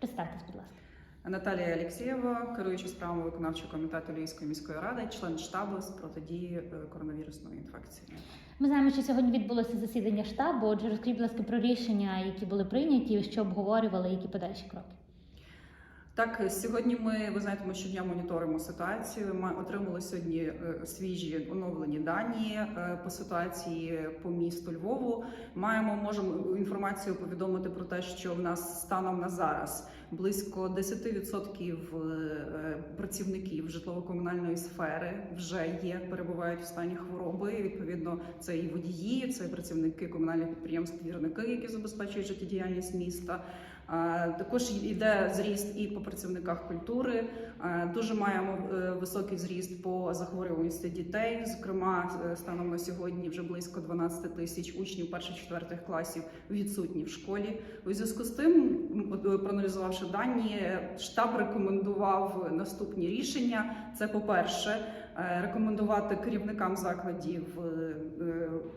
Представтесь, будь ласка. Наталія Алєксєєва, керуюча справами виконавчого комітету Львівської міської ради, член штабу з протидії е, коронавірусної інфекції. Ми знаємо, що сьогодні відбулося засідання штабу. Отже, розкажіть, будь ласка, про рішення, які були прийняті, що обговорювали, які подальші кроки. Так, сьогодні ми ви знаєте, ми щодня моніторимо ситуацію. Ми отримали сьогодні е, свіжі оновлені дані е, по ситуації по місту Львову. Маємо можемо інформацію повідомити про те, що в нас станом на зараз близько 10% е, працівників житлово-комунальної сфери вже є, перебувають в стані хвороби. Відповідно, це і водії, це і працівники комунальних підприємств, двірники, які забезпечують життєдіяльність міста. Також йде зріст і по працівниках культури. Дуже маємо е, високий зріст по захворюваності дітей. Зокрема, е, станом на сьогодні вже близько 12 тисяч учнів перших-четвертих класів відсутні в школі. У зв'язку з тим, е, проаналізувавши дані, штаб рекомендував наступні рішення. Це по-перше, е, рекомендувати керівникам закладів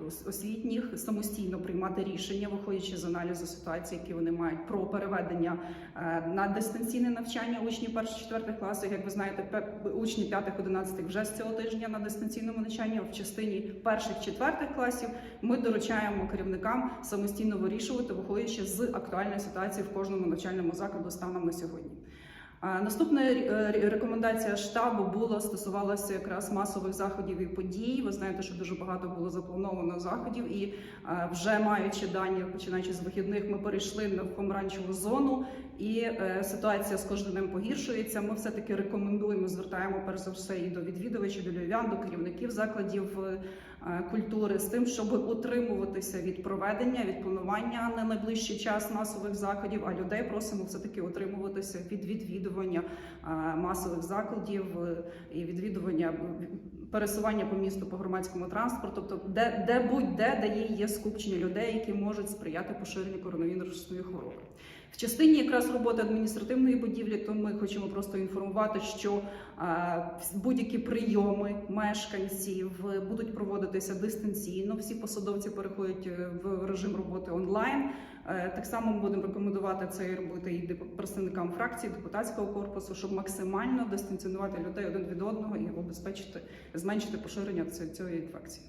ос- освітніх самостійно приймати рішення, виходячи з аналізу ситуації, які вони мають про переведення е, на дистанційне навчання учнів перших четвертих класів. Як ви знаєте, учні п'ятих одинадцятих вже з цього тижня на дистанційному навчанні. В частині перших четвертих класів ми доручаємо керівникам самостійно вирішувати, виходячи з актуальної ситуації в кожному навчальному закладу станом на сьогодні. Наступна е, рекомендація штабу була стосувалася якраз масових заходів і подій. Ви знаєте, що дуже багато було заплановано заходів, і е, вже маючи дані, починаючи з вихідних, ми перейшли на помаранчеву зону, і е, ситуація з кожним днем погіршується. Ми все таки рекомендуємо, звертаємо перш за все і до відвідувачів, до львів'ян, до керівників закладів е, культури з тим, щоб утримуватися від проведення, від планування на найближчий час масових заходів. А людей просимо все таки утримуватися від відвідування масових закладів е, і відвідування пересування по місту по громадському транспорту, тобто де, де будь-де, де є скупчення людей, які можуть сприяти поширенню коронавірусної хвороби. В частині якраз роботи адміністративної будівлі, то ми хочемо просто інформувати, що е, будь-які прийоми мешканців е, будуть проводитися дистанційно. Всі посадовці переходять е, в режим роботи онлайн. Так само ми будемо рекомендувати це робити і представникам фракції депутатського корпусу, щоб максимально дистанціонувати людей один від одного і обезпечити зменшити поширення ці- цієї інфекції.